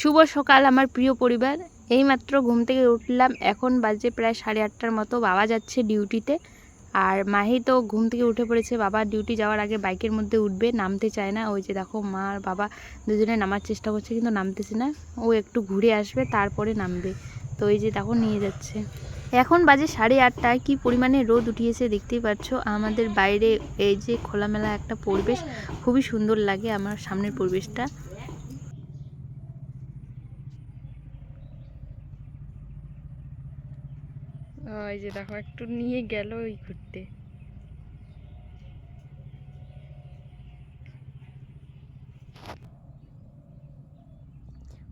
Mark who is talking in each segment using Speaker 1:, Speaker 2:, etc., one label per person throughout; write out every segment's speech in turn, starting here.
Speaker 1: শুভ সকাল, আমার প্রিয় পরিবার। এইমাত্র ঘুম থেকে উঠলাম, এখন বাজে প্রায় সাড়ে আটটার মতো, বাবা যাচ্ছে ডিউটিতে। আর মাহি তো ঘুম থেকে উঠে পড়েছে, বাবা ডিউটি যাওয়ার আগে বাইকের মধ্যে উঠবে, নামতে চায় না। ওই যে দেখো, মা আর বাবা দুজনে নামার চেষ্টা করছে, কিন্তু নামতেছে না। ও একটু ঘুরে আসবে, তারপরে নামবে। তো এই যে দেখো, নিয়ে যাচ্ছে। এখন বাজে সাড়ে আটটা, কি পরিমাণে রোদ উঠিয়েছে দেখতেই পাচ্ছ? আমাদের বাইরে এই যে খোলামেলা একটা পরিবেশ, খুবই সুন্দর লাগে আমার সামনের পরিবেশটা। ওই যে দেখো, একটু নিয়ে গেল ওই ঘুরতে।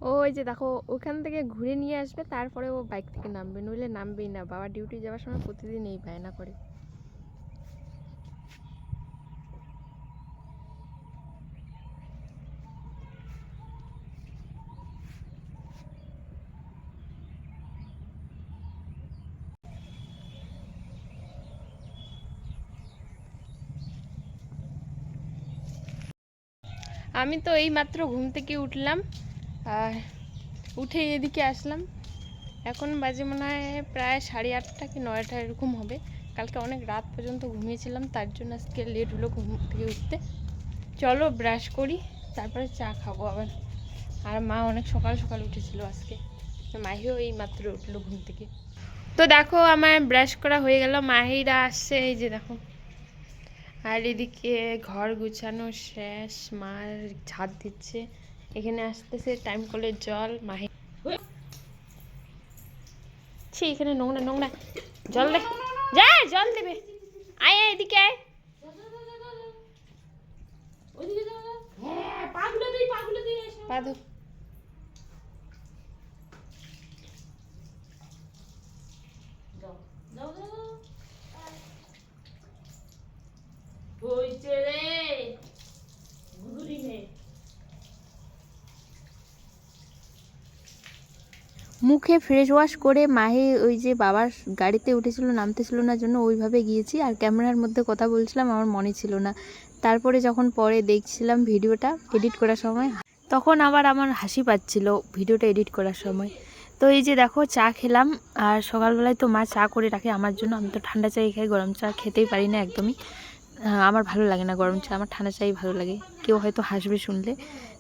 Speaker 1: ওই যে দেখো, ওখান থেকে ঘুরে নিয়ে আসবে, তারপরে ও বাইক থেকে নামবে। নইলে নামবেই না। বাবা ডিউটি যাওয়ার সময় প্রতিদিন এই বায়না করে। আমি তো এই মাত্র ঘুম থেকে উঠলাম, আর উঠে এদিকে আসলাম। এখন বাজে মনে হয় প্রায় সাড়ে আটটা কি নয়টা এরকম হবে। কালকে অনেক রাত পর্যন্ত ঘুমিয়েছিলাম, তার জন্য আজকে লেট হলো ঘুম থেকে উঠতে। চলো ব্রাশ করি, তারপরে চা খাব আবার। আর মা অনেক সকাল সকাল উঠেছিল আজকে মাহিও এই মাত্র উঠল ঘুম থেকে। তো দেখো আমার ব্রাশ করা হয়ে গেল, মাহিরা আসছে, এই যে দেখো। আর এদিকে ঘর গুছানো শেষ মার ঝাড় দিচ্ছে। এখানে আসতেছে টাইম কলের জল মাহি ছি এখানে নোংরা নোংরা। জল দে। যা জল দেবে। আয় আয় এদিকে আয়। পা ধো। মুখে ফ্রেশ ওয়াশ করে মাহে ওই যে বাবার গাড়িতে উঠেছিল, নামতেছিল না জন্য ওইভাবে গিয়েছি। আর ক্যামেরার মধ্যে কথা বলছিলাম, আমার মনে ছিল না। তারপরে যখন পরে দেখছিলাম ভিডিওটা এডিট করার সময়, তখন আবার আমার হাসি পাচ্ছিল ভিডিওটা এডিট করার সময়। তো এই যে দেখো, চা খেলাম। আর সকালবেলায় তো মা চা করে রাখে আমার জন্য। আমি তো ঠান্ডা চাই খাই, গরম চা খেতেই পারি না একদমই। আমার ভালো লাগে না গরম চা, আমার ঠান্ডা চাই ভালো লাগে। কেউ হয়তো হাসবে শুনলে।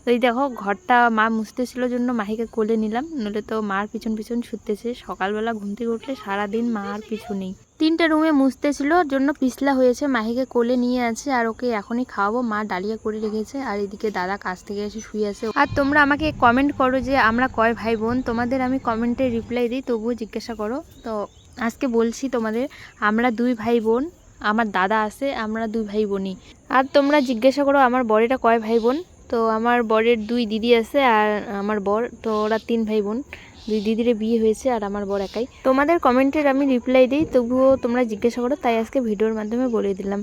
Speaker 1: তো এই দেখো, ঘরটা মা মুছতেছিল জন্য মাহিকে কোলে নিলাম নলে তো মার পিছন পিছন ছুটতেছে। সকালবেলা ঘুম থেকে উঠলে সারাদিন মা আর পিছু নেই। তিনটে রুমে মুছতেছিল, জন্য পিছলা হয়েছে। মাহিকে কোলে নিয়ে আছে আর ওকে এখনই খাওয়াবো। মা ডালিয়া করে রেখেছে আর এদিকে দাদা কাছ থেকে এসে শুয়ে আছে। আর তোমরা আমাকে কমেন্ট করো যে আমরা কয় ভাই বোন তোমাদের আমি কমেন্টে রিপ্লাই দিই, তবুও জিজ্ঞাসা করো। তো আজকে বলছি তোমাদের, আমরা দুই ভাই বোন আমার দাদা আছে, আমরা দুই ভাই বোনই। আর তোমরা জিজ্ঞাসা করো, আমার বরেরা কয় ভাই বোন? তো আমার বরের দুই দিদি আছে আর আমার বর, তো ওরা তিন ভাই বোন। দুই দিদিরে বিয়ে হয়েছে আর আমার বর একাই। তোমাদের কমেন্টের আমি রিপ্লাই দিই, তবুও তোমরা জিজ্ঞাসা করো, তাই আজকে ভিডিওর মাধ্যমে বলে দিলাম।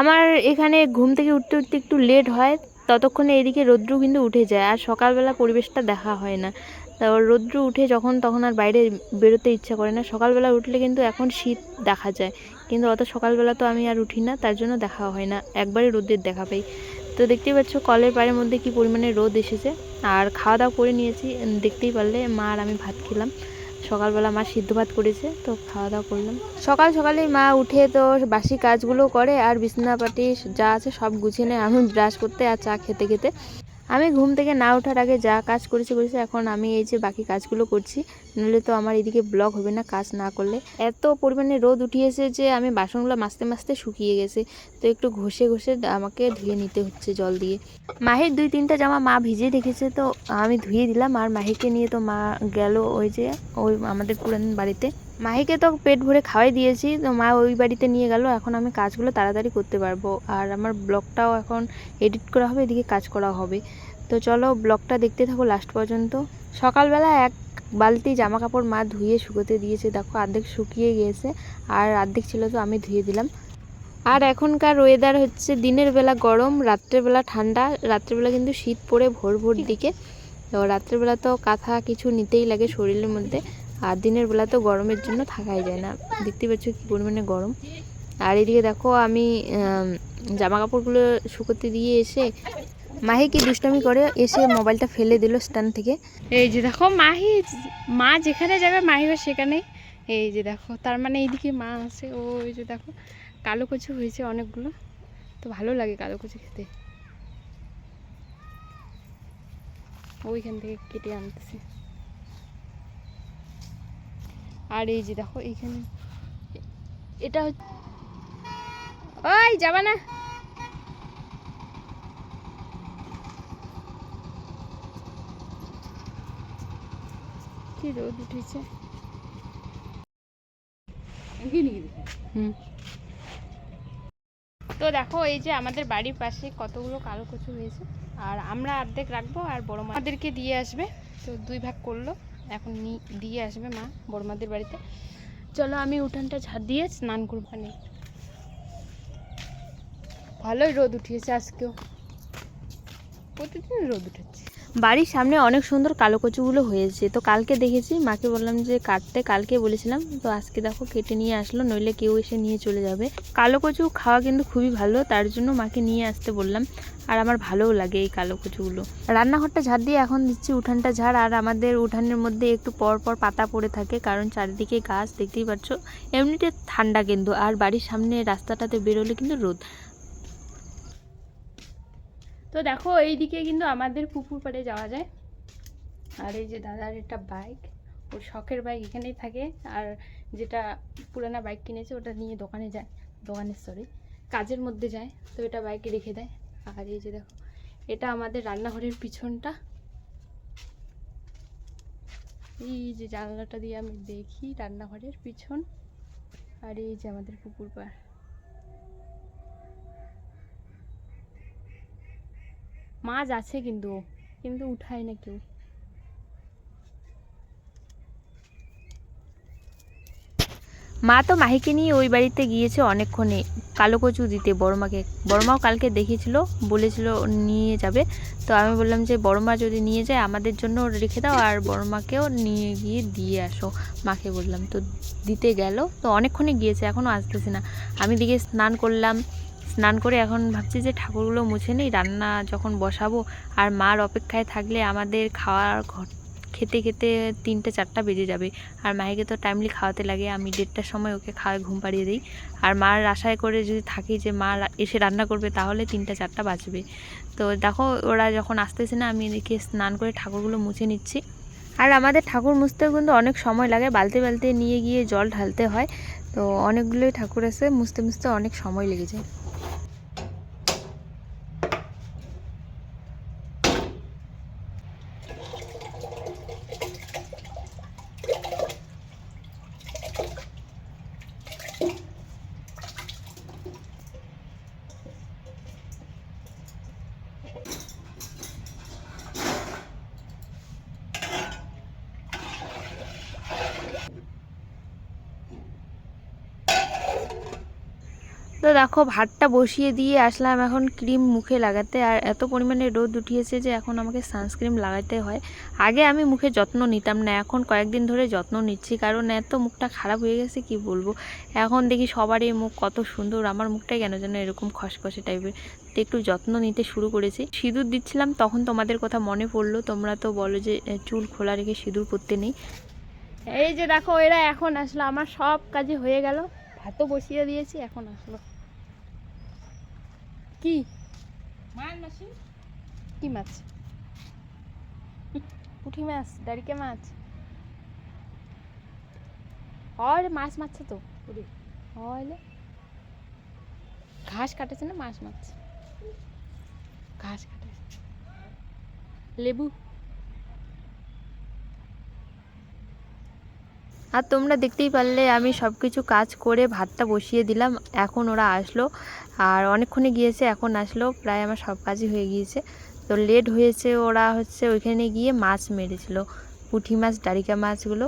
Speaker 1: আমার এখানে ঘুম থেকে উঠতে উঠতে একটু লেট হয়, ততক্ষণে এদিকে রৌদ্র কিন্তু উঠে যায়, আর সকালবেলা পরিবেশটা দেখা হয় না। তারপর রৌদ্র উঠে যখন, তখন আর বাইরে বেরোতে ইচ্ছা করে না। সকালবেলা উঠলে কিন্তু এখন শীত দেখা যায়। কিন্তু অত সকালবেলা তো আমি আর উঠি না, তার জন্য দেখা হয় না। একবারে রোদের দেখা পাই। তো দেখতেই পাচ্ছ, কলের পাড়ের মধ্যে কি পরিমাণে রোদ এসেছে। আর খাওয়া দাওয়া করে নিয়েছি দেখতেই পারলে মা আর আমি ভাত খেলাম। সকালবেলা মা সিদ্ধ ভাত করেছে, তো খাওয়া দাওয়া করলাম। সকাল সকালেই মা উঠে তো বাসি কাজগুলো করে, আর বিছনাপাটি যা আছে সব গুছিয়ে নেয়। আমি ব্রাশ করতে আর চা খেতে খেতে আমি ঘুম থেকে না ওঠার আগে যা কাজ করেছি করেছি, এখন আমি এই যে বাকি কাজগুলো করছি। নইলে তো আমার এদিকে ব্লক হবে না কাজ না করলে। এত পরিমাণে রোদ উঠিয়েছে যে আমি বাসনগুলো মাজতে মাজতে শুকিয়ে গেছে। তো একটু ঘষে ঘষে আমাকে ধুয়ে নিতে হচ্ছে জল দিয়ে। মাহির দুই তিনটা জামা মা ভিজিয়ে রেখেছে, তো আমি ধুয়ে দিলাম। আর মাহিকে নিয়ে তো মা গেল ওই যে, ওই আমাদের পুরান বাড়িতে। মাহিকে তো পেট ভরে খাওয়াই দিয়েছি, তো মা ওই বাড়িতে নিয়ে গেল, এখন আমি কাজগুলো তাড়াতাড়ি করতে পারব। আর আমার ব্লগটাও এখন এডিট করা হবে, এদিকে কাজ করা হবে। তো চলো ব্লগটা দেখতে থাকো লাস্ট পর্যন্ত। সকালবেলা এক বালতি জামা কাপড় মা ধুয়ে শুকোতে দিয়েছে, দেখো অর্ধেক শুকিয়ে গিয়েছে আর অর্ধেক ছিল তো আমি ধুয়ে দিলাম। আর এখনকার ওয়েদার হচ্ছে দিনের বেলা গরম, রাত্রের বেলা ঠান্ডা রাত্রেবেলা কিন্তু শীত পড়ে ভোর ভোর দিকে। তো রাত্রেবেলা তো কাঁথা কিছু নিতেই লাগে শরীরের মধ্যে। আর দিনের বেলা তো গরমের জন্য থাকাই যায় না। দেখতে পাচ্ছ কী পরিমাণে গরম। আর এদিকে দেখো আমি জামা কাপড়গুলো শুকোতে দিয়ে এসে মাহি কি দুষ্টামি করে, এসে মোবাইলটা ফেলে দিল স্ট্যান্ড থেকে। এই যে দেখো মাহি, মা যেখানে যাবে মাহিও সেখানে। এই যে দেখো, তার মানে এইদিকে মা আছে, ও এই যে দেখো, কালো কচু হয়েছে অনেকগুলো। তো ভালো লাগে কালো কচু খেতে। ওইখান থেকে কেটে আনতেছে। আর এই যে দেখো এইখানে এটা হচ্ছে ওই, যাবা না। কি রোদ উঠেছে? তো দেখো, এই যে আমাদের বাড়ির পাশে কতগুলো কালো কচু হয়েছে। আর আমরা অর্ধেক রাখব আর বড় মাদেরকে দিয়ে আসবে। তো দুই ভাগ করল। এখন দিয়ে আসবে মা, বড়মাদের বাড়িতে। চলো আমি উঠানটা ঝাড় দিয়ে স্নান করব ওখানে। ভালোই রোদ উঠিয়েছে আজকেও। প্রতিদিন রোদ উঠেছে। বাড়ির সামনে অনেক সুন্দর কালো কচুগুলো হয়েছে। তো কালকে দেখেছি, মাকে বললাম যে কাটতে, কালকে বলেছিলাম। তো আজকে দেখো কেটে নিয়ে আসলো, নইলে কেউ এসে নিয়ে চলে যাবে। কালো কচু খাওয়া কিন্তু খুবই ভালো, তার জন্য মাকে নিয়ে আসতে বললাম। আর আমার ভালোও লাগে এই কালো কচুগুলো রান্নাঘরটা ঝাড় দিয়ে এখন দিচ্ছি উঠানটা ঝাড়, আর আমাদের উঠানের মধ্যে একটু পর পর পাতা পড়ে থাকে, কারণ চারিদিকে গাছ, দেখতেই পাচ্ছ। এমনিতে ঠান্ডা কিন্তু, আর বাড়ির সামনে রাস্তাটাতে বেরোলে কিন্তু রোদ। তো দেখো, এইদিকে কিন্তু আমাদের পুকুর পাড়ে যাওয়া যায়। আর এই যে দাদার একটা বাইক ওর শখের বাইক এখানেই থাকে। আর যেটা পুরানা বাইক কিনেছে, ওটা নিয়ে দোকানে যায়, দোকানের সরি কাজের মধ্যে যায়। তো এটা বাইকে রেখে দেয়। আর এই যে দেখো, এটা আমাদের রান্নাঘরের পিছনটা। এই যে জানলাটা দিয়ে আমি দেখি রান্নাঘরের পিছন। আর এই যে আমাদের পুকুর পাড়। মাছ আছে কিন্তু কিন্তু উঠায় না কেউ। মা তো মাহিকে নিয়ে ওই বাড়িতে গিয়েছে অনেকক্ষণে। কালো কচু দিতে বড়মাকে বড়মাও কালকে দেখেছিল বলেছিল নিয়ে যাবে। তো আমি বললাম যে বড়মা যদি নিয়ে যায়, আমাদের জন্য রেখে দাও, আর বড়মাকেও নিয়ে গিয়ে দিয়ে আসো। মাকে বললাম, তো দিতে গেল? তো অনেকক্ষণে গিয়েছে এখনও আসতেছে না। আমি দিকে স্নান করলাম স্নান করে এখন ভাবছি যে ঠাকুরগুলো মুছে নেই, রান্না যখন বসাবো আর মার অপেক্ষায় থাকলে আমাদের খাওয়ার ঘর- খেতে খেতে তিনটে চারটা বেজে যাবে। আর মায়েকে তো টাইমলি খাওয়াতে লাগে, আমি দেড়টার সময় ওকে খাওয়ায় ঘুম পাড়িয়ে দিই। আর মার আশায় করে যদি থাকি যে মা এসে রান্না করবে তাহলে তিনটা চারটা বাজবে। তো দেখো ওরা যখন আসতেছে না, আমি এদিকে স্নান করে ঠাকুরগুলো মুছে নিচ্ছি। আর আমাদের ঠাকুর মুছতেও কিন্তু অনেক সময় লাগে, বালতি বালতি নিয়ে গিয়ে জল ঢালতে হয়। তো অনেকগুলোই ঠাকুর আছে, মুছতে মুছতে অনেক সময় লেগে যায়। দেখো, ভাতটা বসিয়ে দিয়ে আসলাম এখন ক্রিম মুখে লাগাতে। আর এত পরিমাণে রোদ উঠিয়েছে যে এখন আমাকে সানস্ক্রিম লাগাতে হয়। আগে আমি মুখে যত্ন নিতাম না, এখন কয়েকদিন ধরে যত্ন নিচ্ছি কারণ এত মুখটা খারাপ হয়ে গেছে, কি বলব? এখন দেখি সবারই মুখ কত সুন্দর, আমার মুখটাই কেন যেন এরকম খসখসে টাইপের একটু যত্ন নিতে শুরু করেছি। সিঁদুর দিচ্ছিলাম, তখন তোমাদের কথা মনে পড়ল। তোমরা তো বলো যে চুল খোলা রেখে সিঁদুর পরতে নেই। এই যে দেখো, এরা এখন আসলো। আমার সব কাজে হয়ে গেল। ভাতও বসিয়ে দিয়েছি, এখন আসলো। কি?
Speaker 2: মাছ মাসি
Speaker 1: কি মাছ? পুঁটি মাছ ডারিকে মাছ। আর মাছ মারছে তো। হলে ঘাস কাটেছে না মাছ মাছ ঘাস কাটেছে। লেবু। আর তোমরা দেখতেই পারলে আমি সব কিছু কাজ করে ভাতটা বসিয়ে দিলাম। এখন ওরা আসলো আর অনেকক্ষণে গিয়েছে, এখন আসলো। প্রায় আমার সব কাজই হয়ে গিয়েছে। তো লেট হয়েছে, ওরা হচ্ছে ওইখানে গিয়ে মাছ মেরেছিল, পুঁটি মাছ ডারিকা মাছগুলো।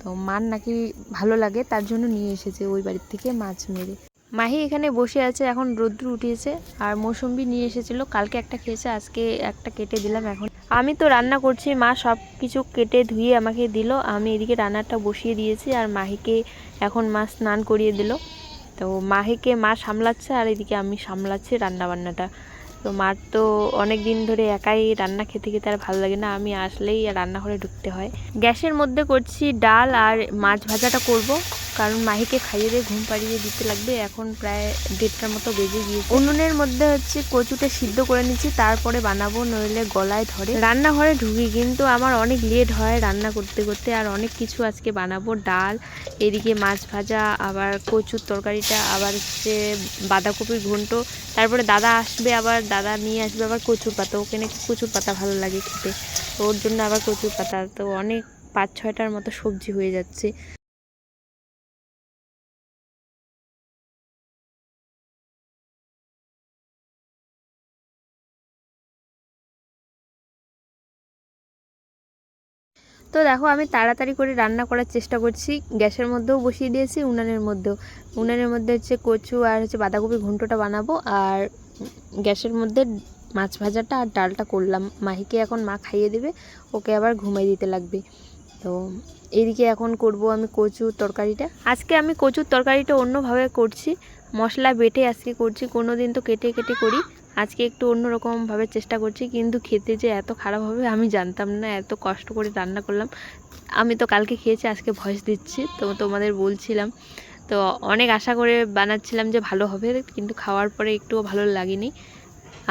Speaker 1: তো মার নাকি ভালো লাগে, তার জন্য নিয়ে এসেছে ওই বাড়ির থেকে মাছ মেরে। মাহি এখানে বসে আছে, এখন রৌদ্র উঠিয়েছে। আর মৌসুম্বি নিয়ে এসেছিল, কালকে একটা খেয়েছে, আজকে একটা কেটে দিলাম এখন। আমি তো রান্না করছি, মা সব কিছু কেটে ধুয়ে আমাকে দিল। আমি এদিকে রান্নাটা বসিয়ে দিয়েছি আর মাহিকে এখন মা স্নান করিয়ে দিল। তো মাহিকে মা সামলাচ্ছে আর এদিকে আমি সামলাচ্ছি রান্না বান্নাটা তো মার তো অনেক দিন ধরে একাই রান্না খেতে খেতে আর ভালো লাগে না। আমি আসলেই রান্নাঘরে ঢুকতে হয়। গ্যাসের মধ্যে করছি ডাল আর মাছ ভাজাটা করব। কারণ মাহিকে খাইয়ে দিয়ে ঘুম পাড়িয়ে দিতে লাগবে। এখন প্রায় দেড়টার মতো বেজে গিয়েছে। উনুনের মধ্যে হচ্ছে কচুটা সিদ্ধ করে নিচ্ছি। তারপরে বানাবো নইলে গলায় ধরে। রান্নাঘরে ঢুকি কিন্তু আমার অনেক লেট হয় রান্না করতে করতে। আর অনেক কিছু আজকে বানাবো। ডাল, এদিকে মাছ ভাজা, আবার কচুর তরকারিটা, আবার হচ্ছে বাঁধাকপির ঘন্ট। তারপরে দাদা আসবে আবার দাদা নিয়ে আসবে আবার কচুর পাতা। ওকে নাকি কচুর পাতা ভালো লাগে খেতে। তো ওর জন্য আবার কচুর পাতা। তো অনেক পাঁচ ছয়টার মতো সবজি হয়ে যাচ্ছে। তো দেখো, আমি তাড়াতাড়ি করে রান্না করার চেষ্টা করছি। গ্যাসের মধ্যেও বসিয়ে দিয়েছি, উনানের মধ্যেও। উনানের মধ্যে হচ্ছে কচু আর হচ্ছে বাঁধাকপির ঘন্টটা বানাবো। আর গ্যাসের মধ্যে মাছ ভাজাটা আর ডালটা করলাম। মাহিকে এখন মা খাইয়ে দেবে, ওকে আবার ঘুমাই দিতে লাগবে। তো এদিকে এখন করব আমি কচুর তরকারিটা। আজকে আমি কচুর তরকারিটা অন্যভাবে করছি। মশলা বেটে আজকে করছি কোনো দিন তো কেটে কেটে করি। আজকে একটু অন্যরকমভাবে চেষ্টা করছি, কিন্তু খেতে যে এত খারাপ হবে আমি জানতাম না, এত কষ্ট করে রান্না করলাম। আমি তো কালকে খেয়েছি, আজকে ভয়েস দিচ্ছি, তো তোমাদের বলছিলাম। তো অনেক আশা করে বানাচ্ছিলাম যে ভালো হবে কিন্তু খাওয়ার পরে একটুও ভালো লাগেনি।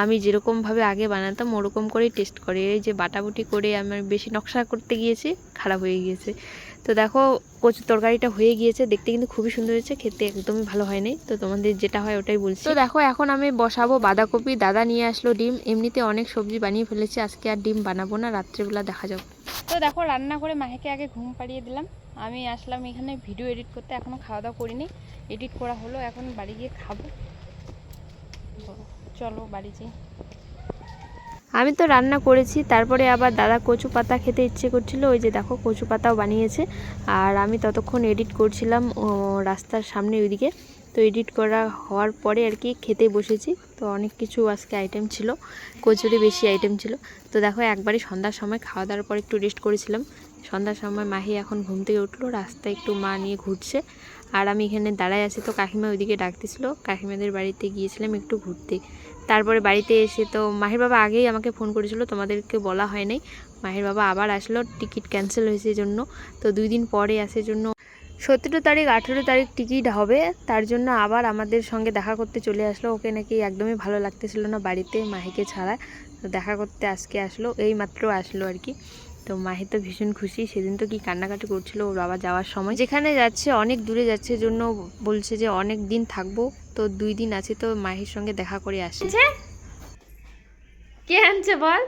Speaker 1: আমি যেরকমভাবে আগে বানাতাম ওরকম করেই টেস্ট করে। এই যে বাটাবুটি করে আমার বেশি নকশা করতে গিয়েছি খারাপ হয়ে গিয়েছে। তো দেখো কচুর তরকারিটা হয়ে গিয়েছে দেখতে কিন্তু খুবই সুন্দর হয়েছে খেতে একদমই ভালো হয়নি। তো তোমাদের যেটা হয় ওটাই বলছি। তো দেখো এখন আমি বসাবো বাঁধাকপি দাদা নিয়ে আসলো ডিম। এমনিতে অনেক সবজি বানিয়ে ফেলেছি আজকে আর ডিম বানাবো না রাত্রেবেলা দেখা যাবে। তো দেখো রান্না করে মাহিকে আগে ঘুম পাড়িয়ে দিলাম। আমি আসলাম এখানে ভিডিও এডিট করতে এখনও খাওয়া দাওয়া করিনি। এডিট করা হলো, এখন বাড়ি গিয়ে খাব। চলো, বাড়ি যাই। আমি তো রান্না করেছি, তারপরে আবার দাদা কচু পাতা খেতে ইচ্ছে করছিল, ওই যে দেখো কচু পাতাও বানিয়েছে। আর আমি ততক্ষণ এডিট করছিলাম রাস্তার সামনে ওইদিকে। তো এডিট করা হওয়ার পরে আর কি খেতে বসেছি। তো অনেক কিছু আজকে আইটেম ছিল কচুরি বেশি আইটেম ছিল। তো দেখো, একবারই সন্ধ্যার সময় খাওয়া দাওয়ার পর একটু রেস্ট করেছিলাম। সন্ধ্যার সময় মাহি এখন ঘুম থেকে উঠল, রাস্তায় একটু মা নিয়ে ঘুরছে। আর আমি এখানে দাঁড়ায় আছি তো কাকিমা ওইদিকে ডাকতেছিল। কাকিমাদের বাড়িতে গিয়েছিলাম একটু ঘুরতে। তারপরে বাড়িতে এসে তো মাহির বাবা আগেই আমাকে ফোন করেছিল, তোমাদেরকে বলা হয় নাই। মাহির বাবা আবার আসলো, টিকিট ক্যান্সেল হয়েছে জন্য তো দুই দিন পরে আসে জন্য সতেরো তারিখ, আঠেরো তারিখ টিকিট হবে। তার জন্য আবার আমাদের সঙ্গে দেখা করতে চলে আসলো। ওকে নাকি একদমই ভালো লাগতেছিল না বাড়িতে মাহিকে ছাড়া। দেখা করতে আজকে আসলো, এই মাত্র আসলো আর কি। তো মাহি তো ভীষণ খুশি। সেদিন তো কি কান্নাকাটি করছিল ওর বাবা যাওয়ার সময়? যেখানে যাচ্ছে অনেক দূরে যাচ্ছে জন্য বলছে যে অনেক দিন থাকব। তো দুই দিন আছে তো মাহির সঙ্গে দেখা করে আসি। কে আনছে বল?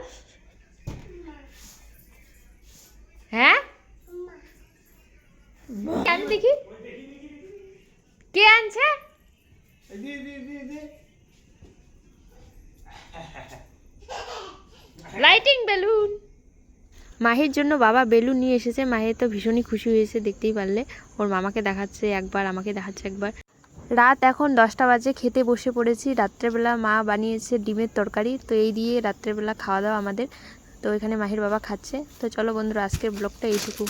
Speaker 1: হ্যাঁ? কেন দেখি? কে আনছে? লাইটিং বেলুন মাহির জন্য বাবা বেলুন নিয়ে এসেছে। মাহির তো ভীষণই খুশি হয়েছে, দেখতেই পারলে। ওর মামাকে দেখাচ্ছে একবার, আমাকে দেখাচ্ছে একবার। রাত এখন দশটা বাজে, খেতে বসে পড়েছি। রাত্রেবেলা মা বানিয়েছে ডিমের তরকারি, তো এই দিয়ে রাত্রেবেলা খাওয়া দাওয়া আমাদের। তো এখানে মাহির বাবা খাচ্ছে। তো চলো বন্ধুরা, আজকের ব্লগটা এইটুকু।